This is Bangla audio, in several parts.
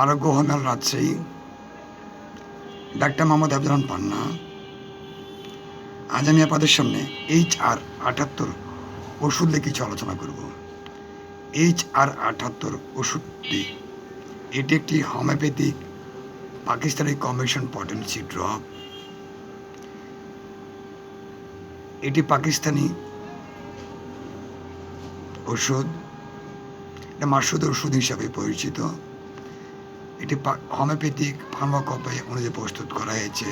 আরোগ্য হোমেল রাজশাহী, ডাক্তার মোহাম্মদ আফজালান পান্না। আজ আমি আপনাদের সামনে এইচ আর আটাত্তর ওষুধ নিয়ে কিছু আলোচনা করব। এইচ আর আটাত্তর ওষুধটি, এটি একটি homeopathic Pakistani combination potency drop. এটি পাকিস্তানি ওষুধ। এটা মাসুদ ওষুধ হিসাবে পরিচিত। এটি হোমিওপ্যাথিক ফার্মাকপে অনুযায়ী প্রস্তুত করা হয়েছে।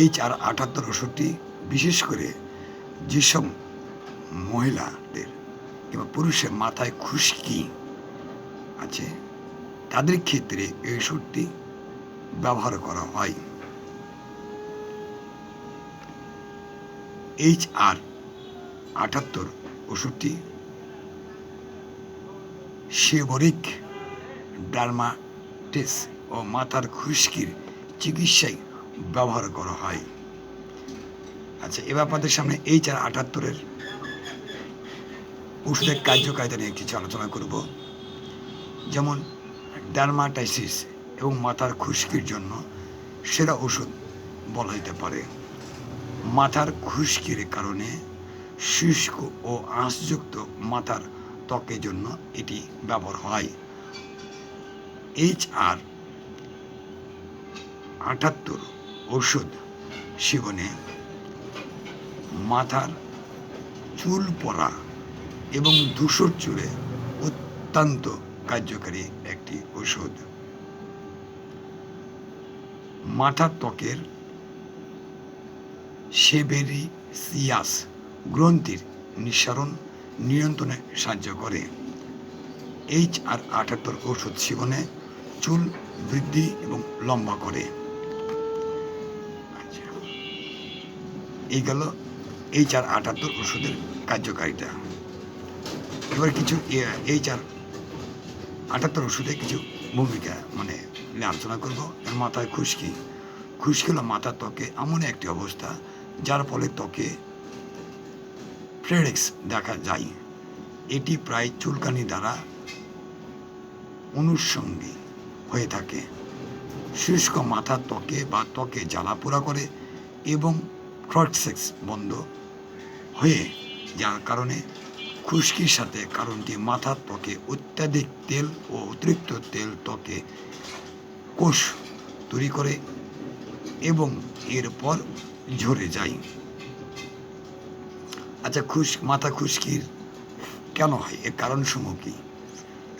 এইচ আর আটাত্তর ওষুধটি বিশেষ করে যেসব মহিলাদের কিংবা পুরুষের মাথায় খুশকি আছে, তাদের ক্ষেত্রে এই ওষুধটি ব্যবহার করা হয়। এইচ আর আটাত্তর ওষুধটি সেবরিক ডার্মাটিস ও মাথার খুশকির চিকিৎসায় ব্যবহার করা হয়। আচ্ছা এবার আপনাদের সামনে এই চার আটাত্তরের ওষুধের কার্যকারিতা নিয়ে কিছু আলোচনা করব। যেমন, ডার্মাটাইসিস এবং মাথার খুশকির জন্য সেরা ওষুধ বলা যেতে পারে। মাথার খুশকির কারণে শুষ্ক ও আঁশযুক্ত মাথার ত্বকের জন্য এটি ব্যবহার হয়। এইচ আর আটাত্তর ঔষধ সেবনে মাথার চুল পড়া এবং ধূসর চুলে অত্যন্ত কার্যকারী একটি ওষুধ মাথার ত্বকের সেবেরিসিয়াস গ্রন্থির নিঃসরণ নিয়ন্ত্রণে সাহায্য করে। এইচ আর আটাত্তর ওষুধ সেবনে চুল বৃদ্ধি এবং লম্বা করে। আচ্ছা। এই গেল এইচ আর আটাত্তর ওষুধের কার্যকারিতা। এবার কিছু এইচ আর আটাত্তর ওষুধে কিছু ভূমিকা মানে আলোচনা করব। এর মাথায় খুশকি। খুশকি হলো মাথার ত্বকে এমন একটি অবস্থা, যার ফলে ত্বকে ফ্রেডেক্স দেখা যায়। এটি প্রায় চুলকানি দ্বারা অনুষঙ্গী হয়ে থাকে। শুষ্ক মাথার ত্বকে বা ত্বকে জ্বালা পোড়া করে এবং সেক্স বন্ধ হয়ে যার কারণে খুশকির সাথে কারণটি মাথার ত্বকে অত্যাধিক তেল ও অতিরিক্ত তেল ত্বকে কোষ তৈরি করে এবং এরপর ঝরে যায়। আচ্ছা খুশ মাথা খুশকির কেন হয়? এর কারণসমূহ কি?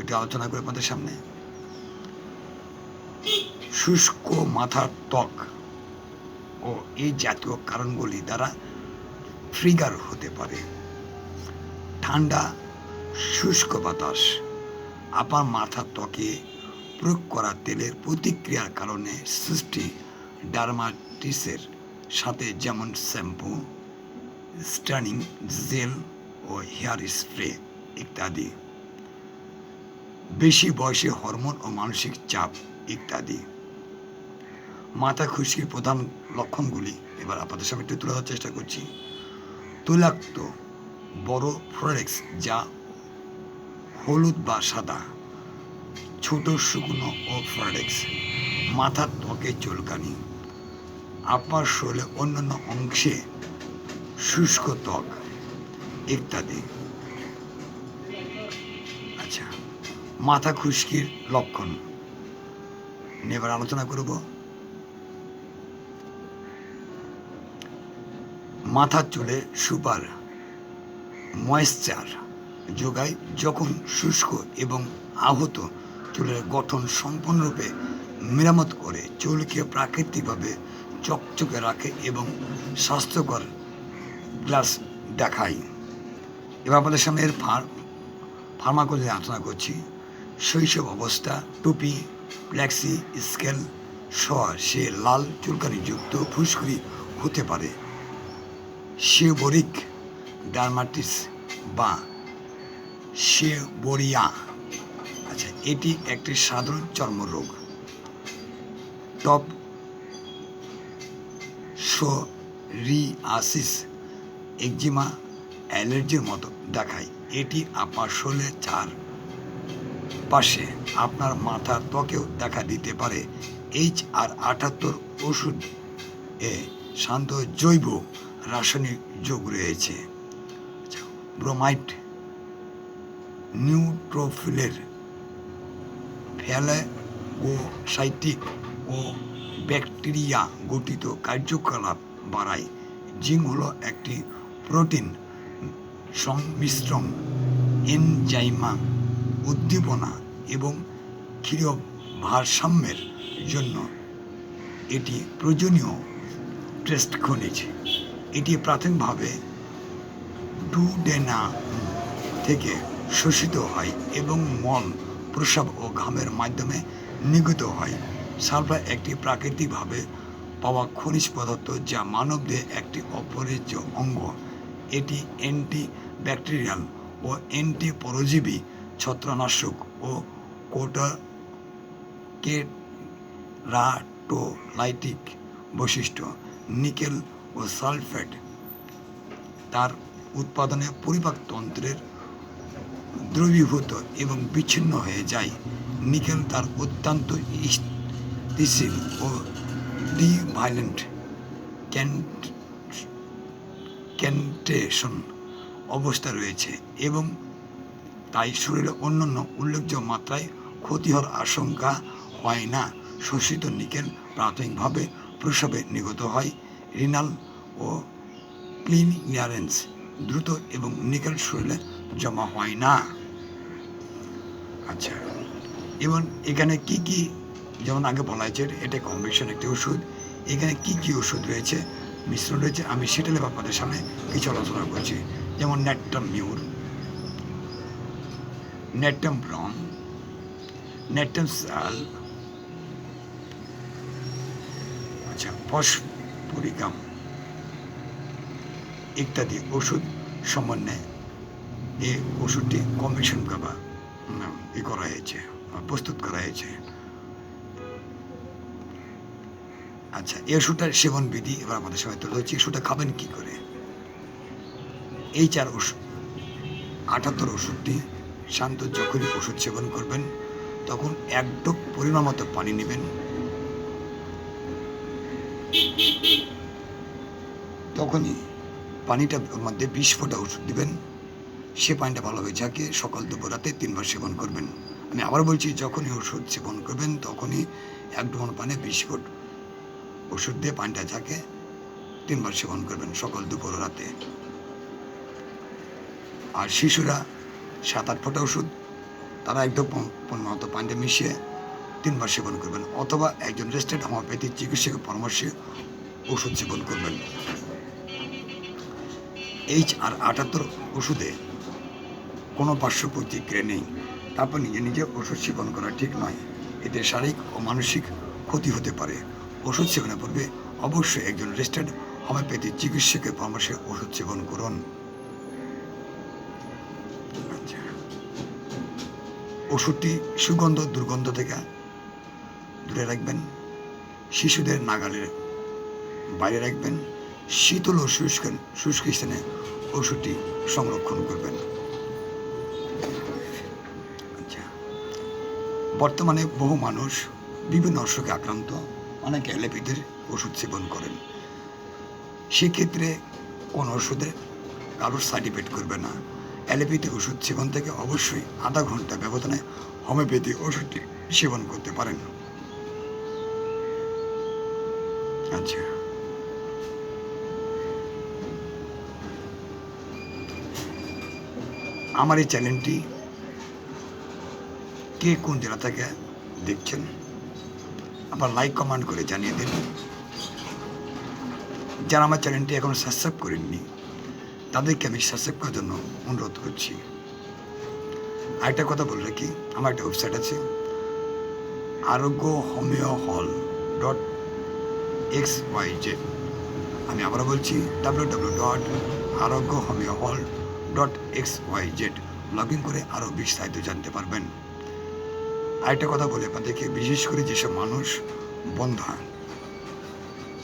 একটু আলোচনা করে আপনাদের সামনে। শুষ্ক মাথার ত্বক ও এই জাতীয় কারণগুলি দ্বারা ট্রিগার হতে পারে। ঠান্ডা, শুষ্ক বাতাস, আপার মাথার ত্বকে প্রয়োগ করা তেলের প্রতিক্রিয়ার কারণে সৃষ্টি ডার্মাটিসের সাথে, যেমন শ্যাম্পু স্টানিং জেল ও হেয়ার স্প্রে ইত্যাদি। বেশি বয়সে হরমোন ও মানসিক চাপ ইত্যাদি। মাথা খুশকির প্রধান লক্ষণগুলি এবার আপনাদের সামনে একটু তুলে ধরার চেষ্টা করছি। তৈলাক্ত, বড় ফ্লোরেক্স যা হলুদ বা সাদা, ছোট শুকনো ও ফ্লোরেক্স, মাথার ত্বকে চুলকানি। আপনার শরীরে অন্যান্য অংশে শুষ্ক ত্বক, ইত্যাদি। আচ্ছা মাথা খুশকির লক্ষণ নিয়ে এবার আলোচনা করব। মাথার চুলে সুপার ময়েশ্চার যোগায় যখন শুষ্ক এবং আহত চুলের গঠন সম্পূর্ণরূপে মেরামত করে চুলকে প্রাকৃতিকভাবে চকচকে রাখে এবং স্বাস্থ্যকর গ্লাস দেখাই। এবার আমাদের সামনে এর ফার ফার্মাকোলজি আলোচনা করছি। শৈশব অবস্থা, টুপি ফ্ল্যাক্সি স্কেল সহ সে লাল চুলকানিযুক্ত ফুসকুড়ি হতে পারে। সেবরিক ডার্মাটিস বা সেবরিয়া। আচ্ছা এটি একটি সাধারণ চর্মরোগ। টপ সোরিয়াসিস একজিমা অ্যালার্জির মতো দেখায়। এটি আপনার শরীরের চার পাশে আপনার মাথার ত্বকেও দেখা দিতে পারে। এইচ আর আটাত্তর ওষুধ এ শান্ত জৈব রাসায়নিক যোগ রয়েছে। ব্রোমাইট নিউট্রোফিলের ফেলে ও ব্যাকটেরিয়া গঠিত কার্যকলাপ বাড়ায়। জিঙ্ক হলো একটি প্রোটিন, সংমিশ্রণ, এনজাইমা, উদ্দীপনা এবং ক্ষীয় ভারসাম্যের জন্য এটি প্রয়োজনীয় টেস্ট খনিজ। এটি প্রাথমিকভাবে ডুডেনা থেকে শোষিত হয় এবং মল প্রস্রাব ও ঘামের মাধ্যমে নিগত হয়। সালফার একটি প্রাকৃতিকভাবে পাওয়া খনিজ পদার্থ যা মানবদেহে একটি অপরিহার্য অঙ্গ। এটি অ্যান্টি ব্যাকটেরিয়াল ও অ্যান্টি পরজীবী ছত্রনাশক ও কোটা কেরাটোলাইটিক বৈশিষ্ট্য। নিকেল ও সালফেট তার উৎপাদনে পরিপাকতন্ত্রের দ্রবীভূত এবং বিচ্ছিন্ন হয়ে যায়। নিকেল তার অত্যন্ত স্থিতিশীল ও ডিভাইলেন্ট ক্যান্টেশন অবস্থা রয়েছে এবং তাই শরীরে অন্যান্য উল্লেখযোগ্য মাত্রায় ক্ষতি হওয়ার আশঙ্কা হয় না। শোষিত নিকেল প্রাথমিকভাবে প্রসবে নিগত হয়। রিনাল ও ক্লিন ক্লিনিয়ারেন্স দ্রুত এবং নিকেল শরীরে জমা হয় না। আচ্ছা এবং এখানে কি কি, যেমন আগে বলা হয়েছে, এটা কম্বিনেশন একটি ওষুধ। এখানে কি কি ওষুধ রয়েছে? মিশ্রণ রয়েছে, আমি সেটা লেগে আপনাদের সামনে কিছু আলোচনা করছি। যেমন ন্যাট্টাম মিউর নেটম ব্রম নেটম সাল আচ্ছা ফসফরিকাম ইত্যাদি ওষুধ সমন্বয়ে এই ওষুধটি কমিশন করা ই করা হয়েছে, প্রস্তুত করা হয়েছে। আচ্ছা ওষুধটার সেবন বিধি এবার আমাদের সময় তুলে ধরছি। ওষুধটা খাবেন কি করে? এই চার ওষুধ আটাত্তর ওষুধটি শান্ত যখনই ওষুধ সেবন করবেন, তখন এক ডোক পরিমাণ মতো পানি নেবেন। তখনই পানিটা মধ্যে বিশ ফোঁটা ওষুধ দিবেন। সে পানিটা ভালোভাবে ঝাঁকে সকাল দুপুর রাতে তিনবার সেবন করবেন। আমি আবার বলছি, যখনই ওষুধ সেবন করবেন, তখনই এক ডোমন পানে বিশ ফুট ওষুধ দিয়ে পানিটা ঝাঁকে তিনবার সেবন করবেন সকাল, দুপুর, রাতে। আর শিশুরা সাত, আট ফোঁটা ওষুধ, তারা একদম মতো পানিতে মিশিয়ে তিনবার সেবন করবেন। অথবা একজন রেজিস্টার্ড হোমিওপ্যাথি চিকিৎসকের পরামর্শে ওষুধ সেবন করবেন। এইচ আর আটাত্তর ওষুধে কোনো পার্শ্ব প্রতিক্রিয়া নেই। তারপর নিজে নিজে ওষুধ সেবন করা ঠিক নয়। এতে শারীরিক ও মানসিক ক্ষতি হতে পারে। ওষুধ সেবনের পূর্বে অবশ্যই একজন রেজিস্টার্ড হোমিওপ্যাথি চিকিৎসকের পরামর্শে ওষুধ সেবন করুন। ওষুধটি সুগন্ধ, দুর্গন্ধ থেকে দূরে রাখবেন, শিশুদের নাগালের বাইরে রাখবেন, শীতল ও শুষ্ক শুষ্ক স্থানে ওষুধটি সংরক্ষণ করবেন আচ্ছা বর্তমানে বহু মানুষ বিভিন্ন অসুখে আক্রান্ত অনেকে অ্যালোপ্যাথির ওষুধ সেবন করেন। সেক্ষেত্রে কোন ওষুধে কারোর সাইড ইফেক্ট করবে না। অ্যালোপ্যাথি ওষুধ সেবন থেকে অবশ্যই আধা ঘণ্টা ব্যবধানে হোমিওপ্যাথি ওষুধটি সেবন করতে পারেন। আচ্ছা। আমার এই চ্যানেলটি কে কোন জেলা থেকে দেখছেন? আবার লাইক কমেন্ট করে জানিয়ে দিন যারা আমার চ্যানেলটি এখন সাবস্ক্রাইব করেননি, তাদেরকে আমি সাবস্ক্রাইব করার জন্য অনুরোধ করছি। আরেকটা কথা বলে রাখি, আমার একটা ওয়েবসাইট আছে আরোগ্য homeo hall dot X Y Z আমি আবারও বলছি W W dot Arogya homeo hall dot X Y Z log in করে আরও বিস্তারিত জানতে পারবেন। আরেকটা কথা বলে আপনাদেরকে, বিশেষ করে যেসব মানুষ বন্ধা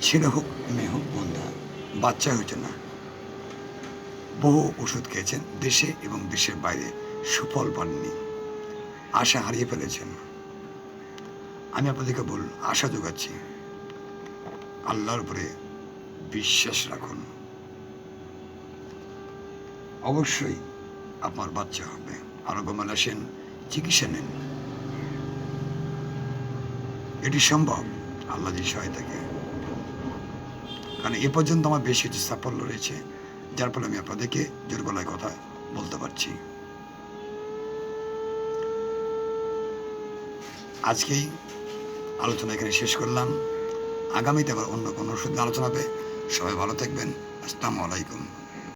ছেলে হোক, মেয়ে হোক, বন্ধা বাচ্চা হয়েছে না, বহু ওষুধ খেয়েছেন, দেশে এবং দেশের বাইরে সুফল পাননি, আশা হারিয়ে ফেলেছেন। আমি আপনাদেরকে বল, আশা যোগাচ্ছি, আল্লাহর উপরে বিশ্বাস রাখুন। অবশ্যই আপনার বাচ্চা হবে। আরোগ্যমাল আসেন, চিকিৎসা নেন। এটি সম্ভব? আল্লাহ যে সহায়তাকে কারণ এ পর্যন্ত আমার বেশ কিছু সাফল্য রয়েছে, যার ফলে আমি আপনাদেরকে জোর গলায় কথা বলতে পারছি। আজকেই আলোচনা এখানে শেষ করলাম। আগামীতে আবার অন্য কোনো ওষুধ আলোচনা হবে সবাই ভালো থাকবেন। আসসালামু আলাইকুম।